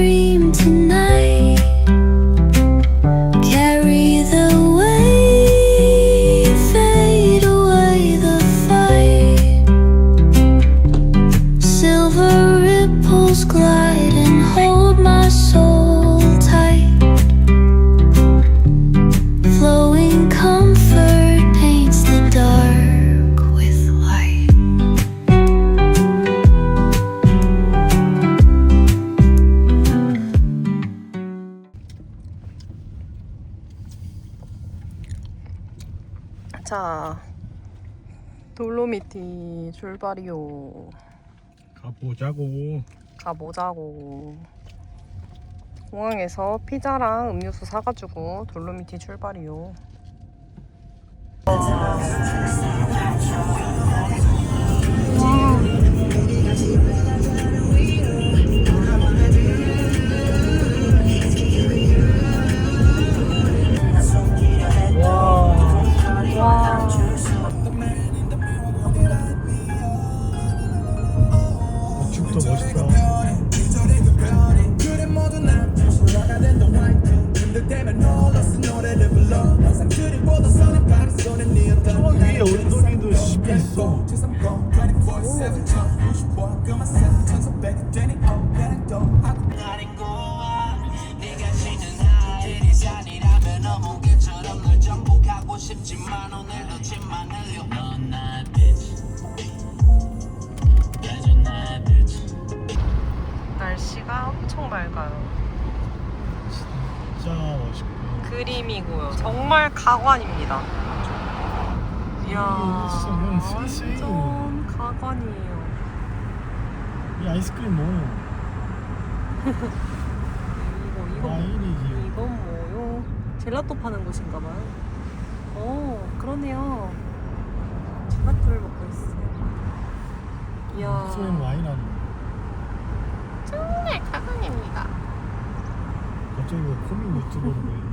dream tonight. 출발이요. 가보자고. 가보자고. 공항에서 피자랑 음료수 사가지고 돌로미티 출발이요. 날씨가 엄청 맑아요. 진짜 멋있고. 그림이고요. 정말 가관입니다. 이야. 완전 가관이에요. 이 아이스크림 뭐 이거 이거 와인이지. 이건 뭐요? 젤라또 파는 곳인가봐요. 오, 그러네요. 젤라또를 먹고 있어요. 이야, 소엔 와인 아니. 정말 가관입니다. 갑자기 왜 코믹 유튜버로 보이네.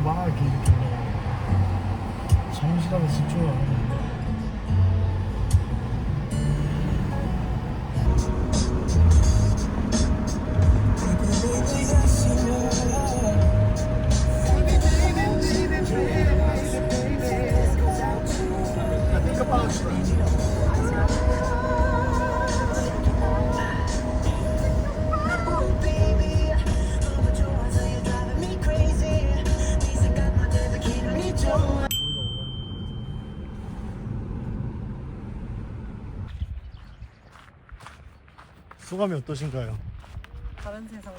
막 이렇게 이렇게 잠시라도 집중하면 소감이 어떠신가요? 다른 세상.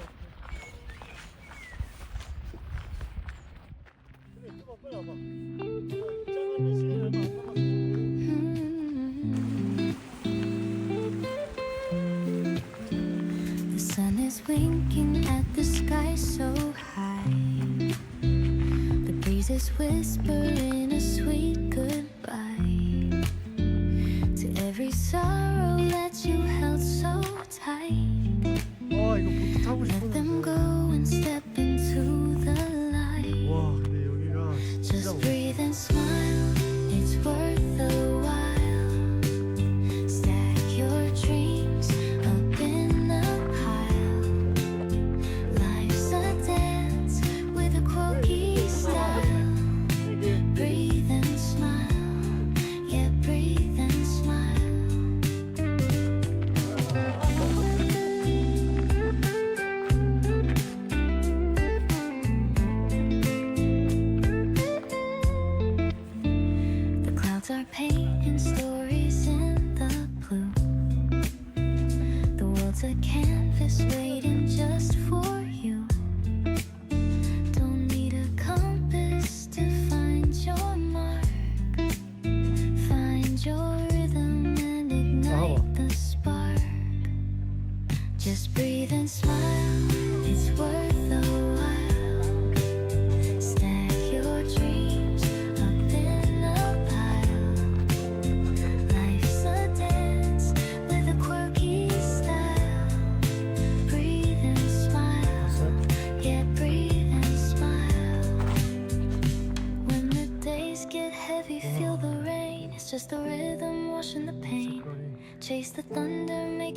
The sun is winking at the sky so high. The breeze is whispering a sweet goodbye to every sorrow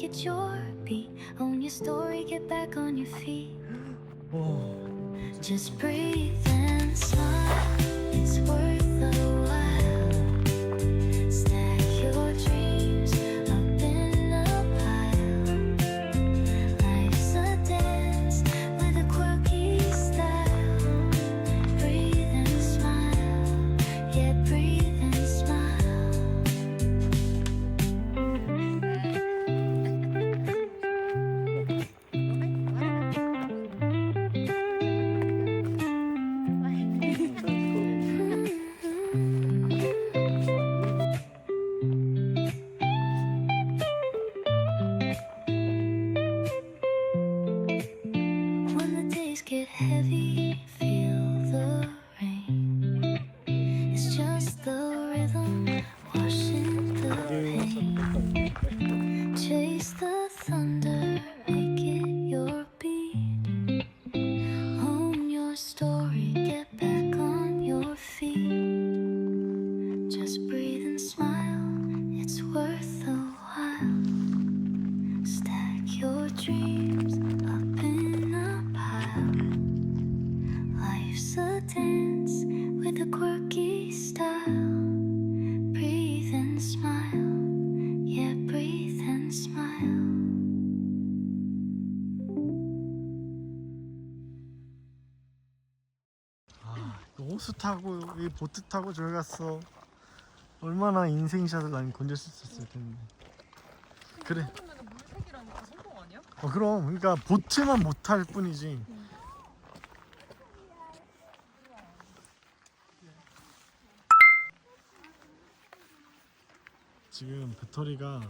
it your beat. Own your story, get back on your feet. 와 Just breathe 호수 타고 이 보트 타고 저기 갔어. 얼마나 인생샷을 난 건질 수 있었을 텐데. 그래? 어 그럼. 그러니까 보트만 못 탈 뿐이지. 지금 배터리가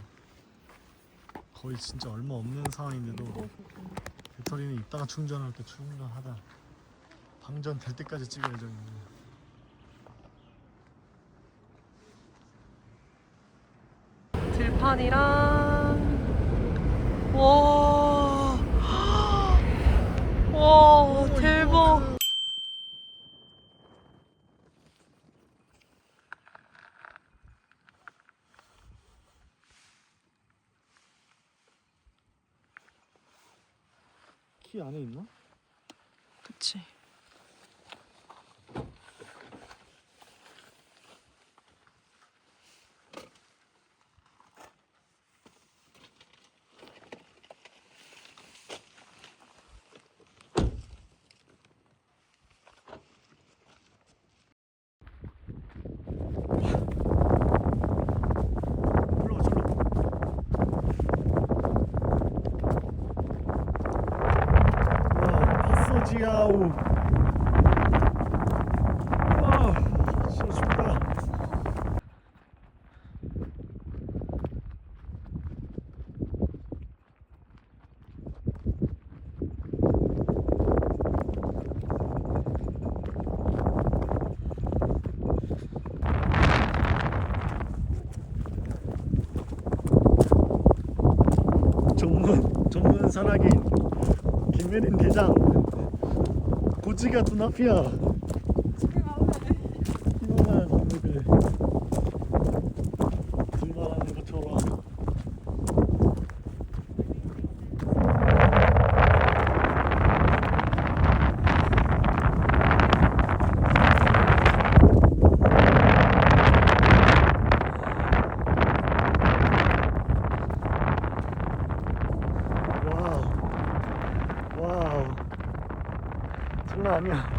거의 진짜 얼마 없는 상황인데도 배터리는 이따가 충전할 때 충분하다 방전 될 때까지 찍을 예정입니다 들판이랑 와, 와 대박. 키 안에 있나? 그치. 올라가 절로 와 파소지아우 와 진짜 춥다 전문 전문 산악인 김혜린 대장 고지가 눈앞이야 이만한 건물들 들만하는 것처럼 와우 와우 장난 아니야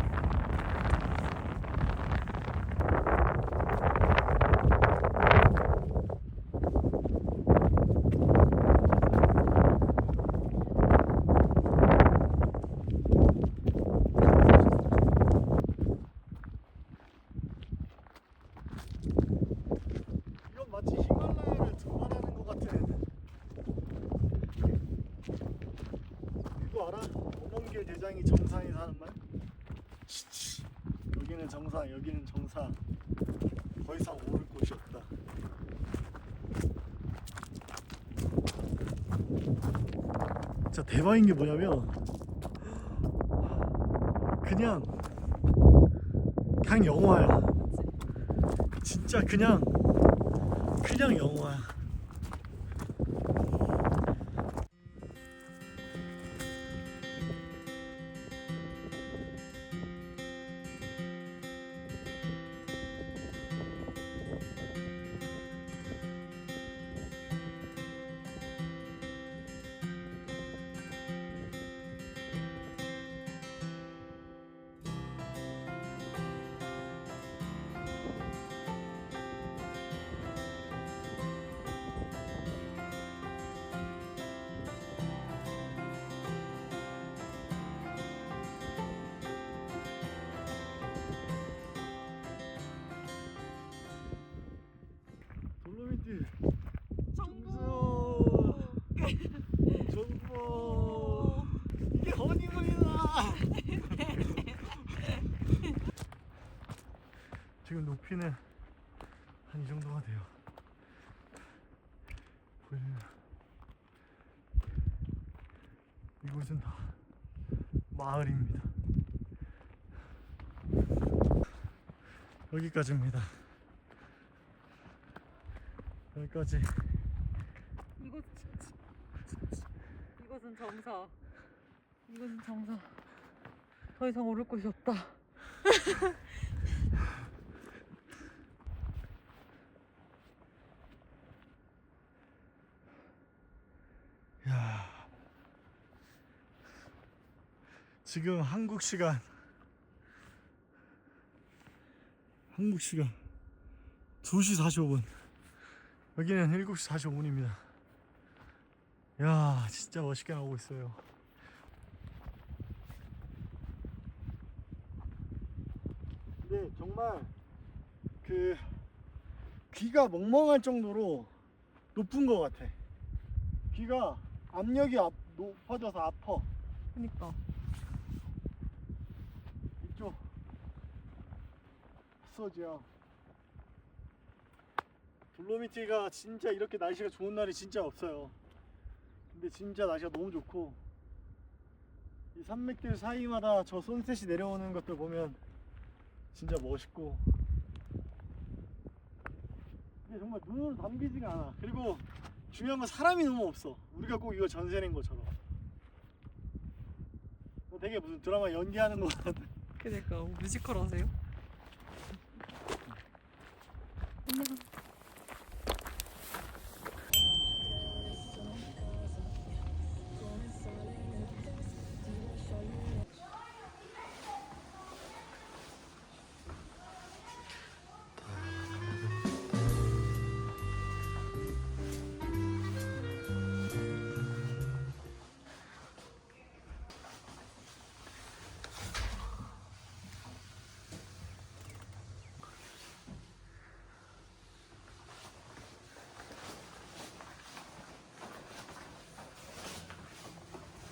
이건 마치 히말라야를 등반하는 것 같은 그거 알아? 오범길 대장이 정상에 사는 말? 치치. 여기는 정상, 정상. 더 이상 오를 곳이 없다. 진짜 대박인 게 뭐냐면 그냥 그냥 영화야. 진짜 그냥 정보. 이게 허니문이다 지금 높이는 한 이 정도가 돼요. 보이면 이곳은 다 마을입니다. 여기까지입니다. 여기까지 이곳 이곳은 정사. 이곳은 정사. 더 이상 오를 곳이 없다. 야. 지금 한국 시간 한국 시간 2시 45분. 여기는 7시 45분입니다. 야, 진짜 멋있게 나오고 있어요. 근데 정말 그 귀가 멍멍할 정도로 높은 것 같아. 귀가 압력이 앞, 높아져서 아파. 그니까. 이쪽 마사지야. 돌로미티가 진짜 이렇게 날씨가 좋은 날이 진짜 없어요. 근데 진짜 날씨가 너무 좋고 이 산맥들 사이마다 저 손셋이 내려오는 것들 보면 진짜 멋있고 이게 정말 눈으로 담기지가 않아. 그리고 중요한 건 사람이 너무 없어. 우리가 꼭 이거 전세 낸 것처럼. 되게 무슨 드라마 연기하는 것 같은. 그니까 뮤지컬 하세요?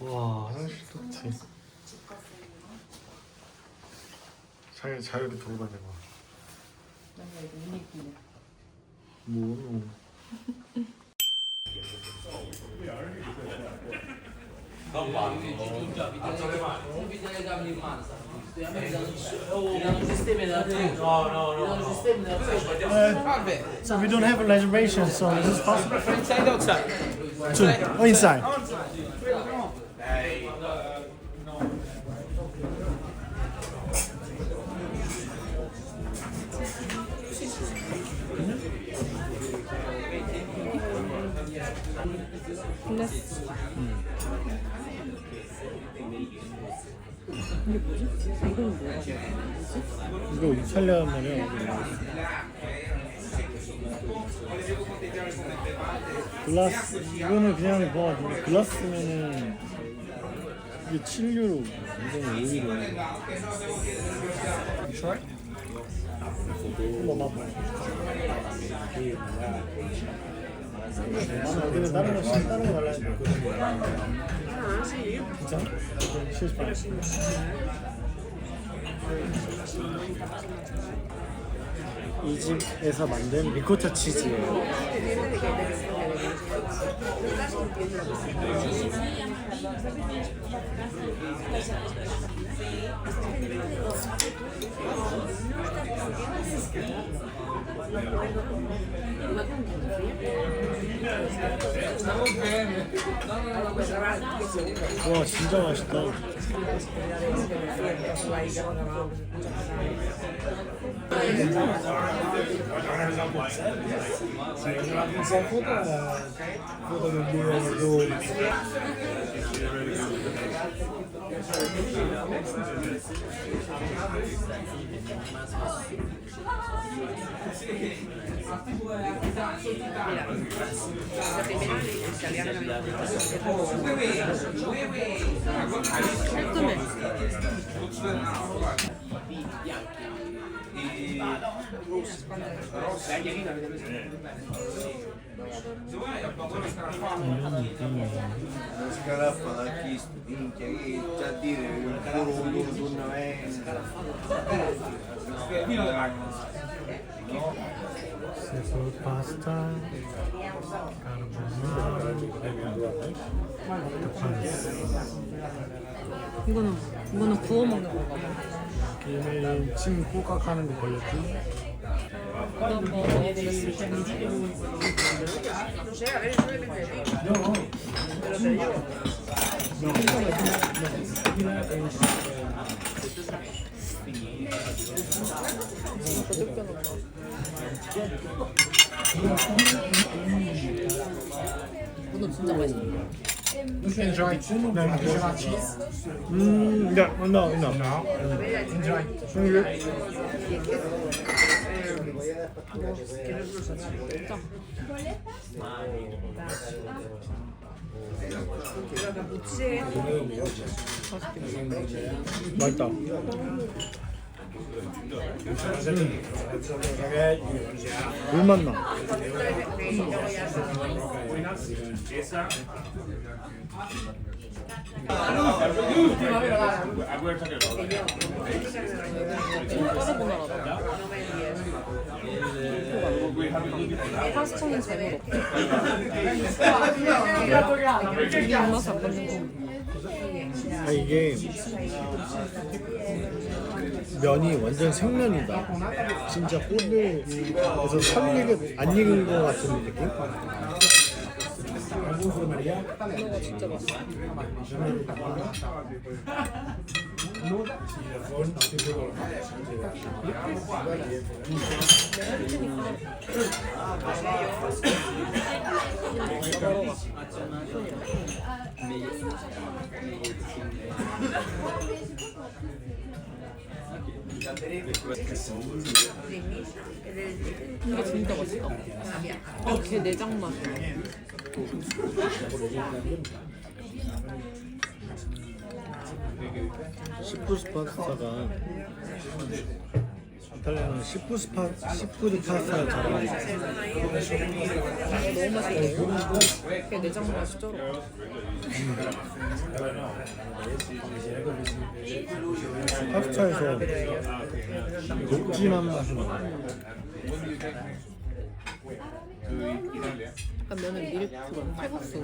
와 화장실 좋지 자기 자유롭게 돌아다니고 뭐 So we don't have a reservation, so is this possible? Inside outside. Two. Oh, inside. 이거 이탈리아 말이야. 글라스 이거는 그냥 뭐 글라스면은 이게 7유로 이거는 5유로 한번 맛봐 이 집에서 만든 리코타 치즈예요 와 진짜 맛있다. La primera italiana que había visto. Eccomi. 깔끔해. Scaraffa da chi minchia che già dire un puro donna 세소 파스타 이거는 이거는 구워 먹는 건가 봐. 얘네 침 꼬깍하는 거 걸렸지? 이거 뭐 먹어보겠 습니다. 이거 진짜 맛있어. 음, yeah, no, no. No. 맛있다. 물맛 나. 까르보나라다. 파스타는 잘 먹어. 이게 입맛에 안 맞는 거. 아 이게 면이 완전 생면이다. 진짜 선 익은 안 익은 거 같은 느낌? 맛있어. 이게 진짜 맛있다. 어, 걔 내장 맛이야. 시푸스 파스타가 이탈리아는 시푸스 파 시푸드 파스타를 잘하는 너무 맛있네. 걔 내장 맛이 쩔어. 파스타에서 녹진한 맛이 나. 약간 면은 밀크, 칼국수.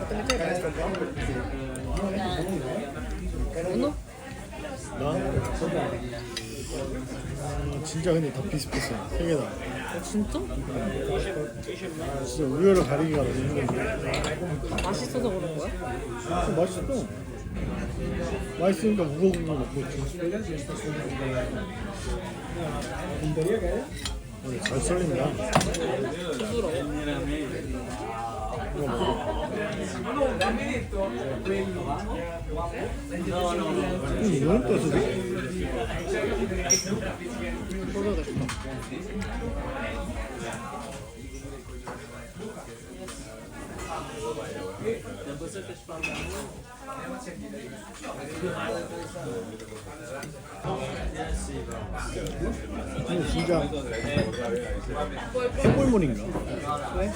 어떤 게 제일 맛있어? 문어? 나? 음, 진짜 근데 다 비슷비슷해. 세 개 다. 어, 진짜? 아, 진짜 우열을 가리기가 너무 힘든데. 맛있어서 그런 거야? 어, 맛있어. 맛있으니까 무거운 거 먹고 있지. 어, 잘 썰린다. 부드러워. 이 이거 진짜 해골물인가? 왜?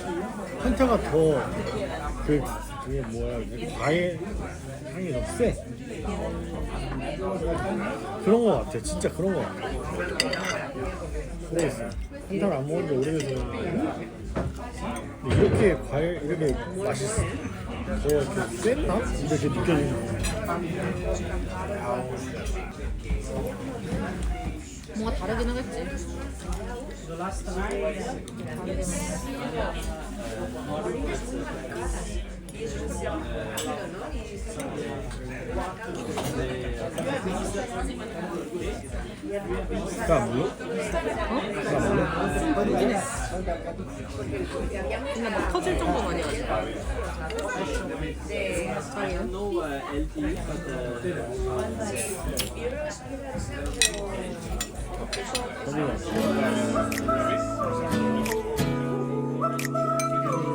한타가 더그 그게 뭐야 과일 향이 더 세. 그런 거 같아. 진짜 그런 거 같아. 모르겠어. 한타를 안 먹은 지 오래돼서 이렇게 과일 이렇게 맛있어. 더 이렇게 셌나? 이렇게 느껴지는 뭔가 다르긴 하겠지. 그안 물러? 근데 막 터질 정도는 아니야. 아직. 잘해요.อ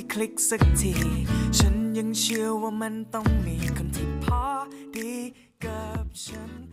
ที่คลิกสักที ฉันยังเชื่อว่ามันต้องมีคนที่พอดีกับฉัน